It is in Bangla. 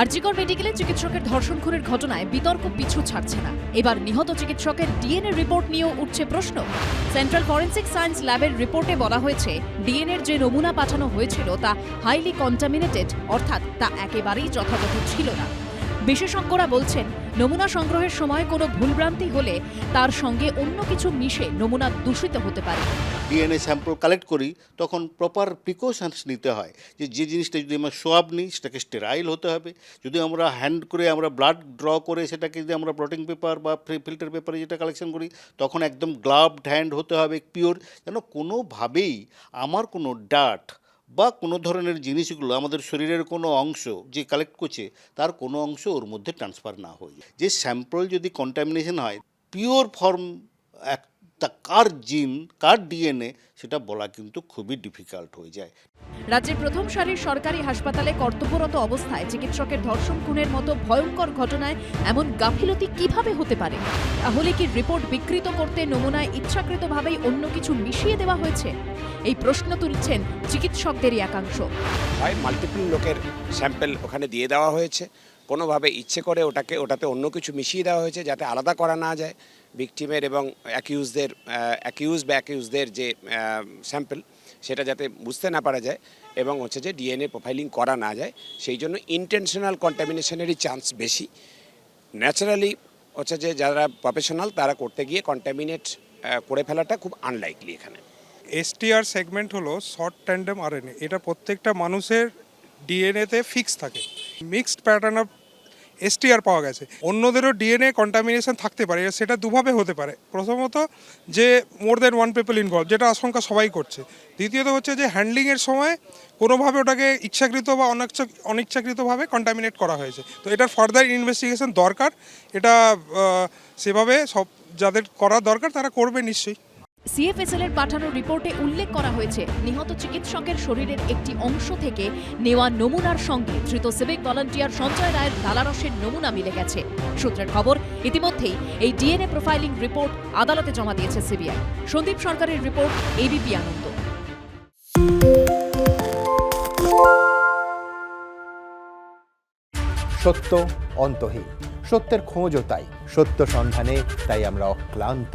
আরজিকর মেডিকেলে চিকিৎসকের ধর্ষণ খুনের ঘটনায় বিতর্ক পিছু ছাড়ছে না। এবার নিহত চিকিৎসকের ডিএনএ রিপোর্ট নিয়েও উঠছে প্রশ্ন। সেন্ট্রাল ফরেন্সিক সায়েন্স ল্যাবের রিপোর্টে বলা হয়েছে ডিএনএর যে নমুনা পাঠানো হয়েছিল তা হাইলি কন্টামিনেটেড অর্থাৎ তা একেবারেই যথাযথ ছিল না। বিশেষজ্ঞরা বলছেন, নমুনা সংগ্রহের সময় কোনো ভুলভ্রান্তি হলে তার সঙ্গে অন্য কিছু মিশে নমুনা দূষিত হতে পারে। ডিএনএ স্যাম্পল কালেক্ট করি, তখন প্রপার প্রিকশনস নিতে হয় যে যে জিনিসটা যদি আমরা সোয়াব নিই, সেটাকে স্টেরাইল হতে হবে। যদি আমরা হ্যান্ড করে আমরা ব্লাড ড্র করে সেটাকে যদি আমরা ব্লটিং পেপার বা ফিল্টার পেপারে যেটা কালেকশন করি, তখন একদম গ্লাভড হ্যান্ড হতে হবে পিওর যেন কোনোভাবেই আমার কোনো ডাট বা কোনো ধরনের জিনিসগুলো আমাদের শরীরের কোনো অংশ যে কালেক্ট করছে, তার কোনো অংশ ওর মধ্যে ট্রান্সফার না হয়ে যে স্যাম্পল যদি কন্টামিনেশন হয় পিওর ফর্ম একটা কার জিন কার ডিএনএ সেটা বলা কিন্তু খুবই ডিফিকাল্ট হয়ে যায়। রাজ্যের প্রথম সারির সরকারি হাসপাতালে কর্তব্যরত অবস্থায় চিকিৎসকের ধর্ষণ খুনের মতো ভয়ঙ্কর ঘটনায় এমন গাফিলতি কীভাবে হতে পারে? তাহলে কি রিপোর্ট বিকৃত করতে নমুনায় ইচ্ছাকৃতভাবেই অন্য কিছু মিশিয়ে দেওয়া হয়েছে? এই প্রশ্ন তুলছেন চিকিৎসকদেরই একাংশ। হয় মাল্টিপল লোকের স্যাম্পেল ওখানে দিয়ে দেওয়া হয়েছে। কোনোভাবে ইচ্ছে করে ওটাকে, ওটাতে অন্য কিছু মিশিয়ে দেওয়া হয়েছে যাতে আলাদা করা না যায় ভিকটিমের এবং অ্যাকিউজদের অ্যাকিউজ বা অ্যাকিউজদের যে স্যাম্পল সেটা যাতে বুঝতে না পারা যায় এবং হচ্ছে যে ডিএনএ প্রোফাইলিং করা না যায়। সেই জন্য ইন্টেনশনাল কন্টামিনেশনেরই চান্স বেশি। ন্যাচারালি হচ্ছে যে যারা প্রফেশনাল তারা করতে গিয়ে কন্টামিনেট করে ফেলাটা খুব আনলাইকলি এখানে। এসটিআর সেগমেন্ট হলো শর্ট ট্যান্ডেম আরএনএ এটা প্রত্যেকটা মানুষের ডিএনএতে ফিক্স থাকে। মিক্সড প্যাটার্ন অফ এসটিআর পাওয়া গেছে। অন্যদেরও ডিএনএ কন্টামিনেশন থাকতে পারে, সেটা দুভাবে হতে পারে। প্রথমত যে more than one people involve যেটা আশঙ্কা সবাই করছে। দ্বিতীয়ত হচ্ছে যে হ্যান্ডলিংয়ের সময় কোনোভাবে ওটাকে ইচ্ছাকৃত বা অনিচ্ছা অনিচ্ছাকৃতভাবে কন্টামিনেট করা হয়েছে। তো এটার ফার্দার ইনভেস্টিগেশন দরকার। এটা সেভাবে সব যাদের করা দরকার তারা করবে নিশ্চয়ই। সিএফএসএল এর পাঠানো রিপোর্টে উল্লেখ করা হয়েছে, নিহত চিকিৎসকের শরীরের একটি অংশ থেকে নেওয়া নমুনার সঙ্গে ধৃত সিভিক ভলান্টিয়ার সঞ্জয় রায়ের লালারসের নমুনা মিলে গেছে। সূত্রের খবর, ইতিমধ্যেই এই ডিএনএ প্রোফাইলিং রিপোর্ট আদালতে জমা দিয়েছে সিবিআই। সন্দীপ সরকারের রিপোর্ট, এবিপি আনন্দ। সত্য অন্তহীন। সত্যের খোঁজও তাই, সত্য সন্ধানে তাই আমরা অক্লান্ত